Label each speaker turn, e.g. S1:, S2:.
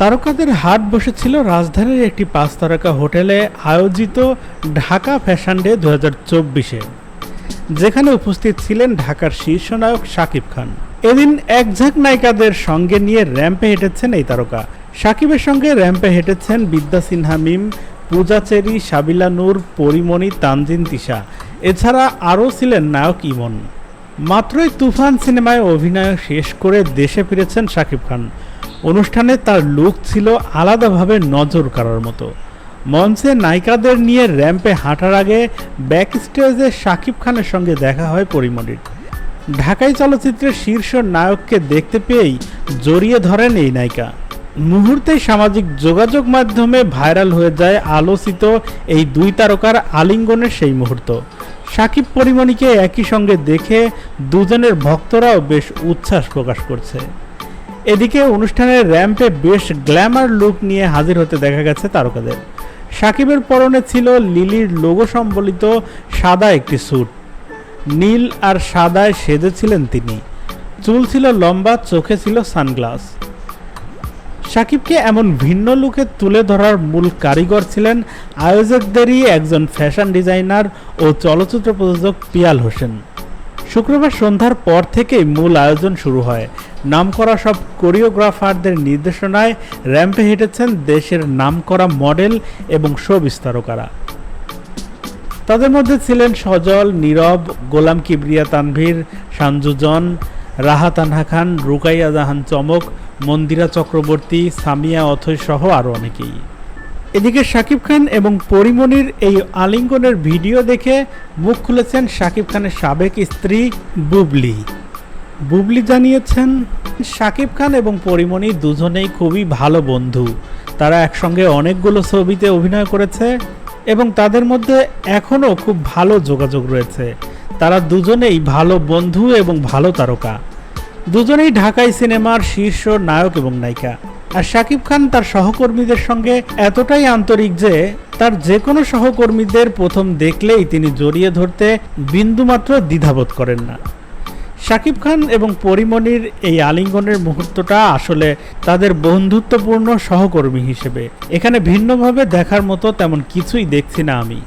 S1: তারকাদের হাট বসেছিল রাজধানীর একটি পাঁচ তারকা হোটেলে আয়োজিত ঢাকা ফ্যাশন ডে দু চব্বিশে, যেখানে উপস্থিত ছিলেন ঢাকার শীর্ষ নায়ক শাকিব খান। এদিন একঝাঁক নায়িকাদের সঙ্গে নিয়ে র্যাম্পে হেঁটেছেন এই তারকা। শাকিবের সঙ্গে র্যাম্পে হেঁটেছেন বিদ্যা সিনহা মিম, পূজা চেরি, সাবিলা নূর, পরিমণি, তানজিন তিশা। এছাড়া আরও ছিলেন নায়ক ইমন। মাত্রই তুফান সিনেমায় অভিনয় শেষ করে দেশে ফিরেছেন শাকিব খান। অনুষ্ঠানে তার লুক ছিল আলাদাভাবে নজর কাড়ার মতো। মঞ্চে নায়িকাদের নিয়ে র্যাম্পে হাঁটার আগে ব্যাক স্টেজে শাকিব খানের সঙ্গে দেখা হয় পরিমণির ঢাকাই চলচ্চিত্রের শীর্ষ নায়ককে দেখতে পেয়েই জড়িয়ে ধরেন এই নায়িকা। মুহূর্তেই সামাজিক যোগাযোগ মাধ্যমে ভাইরাল হয়ে যায় আলোচিত এই দুই তারকার আলিঙ্গনের সেই মুহূর্ত। সাকিব পরিমণিকে একই সঙ্গে দেখে দুজনের ভক্তরাও বেশ উচ্ছ্বাস প্রকাশ করছে। এদিকে অনুষ্ঠানের র্যাম্পে বেশ গ্ল্যামার লুক নিয়ে হাজির হতে দেখা গেছে তারকাদের। সাকিবের পরনে ছিল লিলির লোগো সম্বলিত সাদা একটি স্যুট। নীল আর সাদায় সেজেছিলেন তিনি। চুল ছিল লম্বা, চোখে ছিল সানগ্লাস। সাকিবকে এমন ভিন্ন লুকে তুলে ধরার মূল কারিগর ছিলেন আয়োজকদেরই একজন ফ্যাশন ডিজাইনার ও চলচ্চিত্র প্রযোজক পিয়াল হোসেন। শুক্রবার সন্ধ্যার পর থেকেই মূল আয়োজন শুরু হয়। নামকরা সব কোরিওগ্রাফারদের নির্দেশনায় র্যাম্পে হেঁটেছেন দেশের নামকরা মডেল এবং শো বিস্তারকারা। তাদের মধ্যে ছিলেন সজল, নীরব, গোলাম কিবরিয়া তানভীর সানজুজন রাহা তানহা খান, রুকাইয়া জাহান চমক, মন্দিরা চক্রবর্তী, সামিয়া অথৈ সহ আরও অনেকেই। এদিকে শাকিব খান এবং পরিমণির এই আলিঙ্গনের ভিডিও দেখে মুখ খুলেছেন শাকিব খানের সাবেক স্ত্রী বুবলি। বুবলি জানিয়েছেন, শাকিব খান এবং পরিমণি দুজনেই খুবই ভালো বন্ধু। তারা একসঙ্গে অনেকগুলো ছবিতে অভিনয় করেছে এবং তাদের মধ্যে এখনও খুব ভালো যোগাযোগ রয়েছে। তারা দুজনেই ভালো বন্ধু এবং ভালো তারকা। দুজনেই ঢাকাই সিনেমার শীর্ষ নায়ক এবং নায়িকা। আর শাকিব খান তার সহকর্মীদের সঙ্গে এতটাই আন্তরিক যে তার যে কোনো সহকর্মীদের প্রথম দেখলেই তিনি জড়িয়ে ধরতে বিন্দুমাত্র দ্বিধাবোধ করেন না। শাকিব খান এবং পরিমণির এই আলিঙ্গনের মুহূর্তটা আসলে তাদের বন্ধুত্বপূর্ণ সহকর্মী হিসেবে। এখানে ভিন্নভাবে দেখার মতো তেমন কিছুই দেখছি না আমি।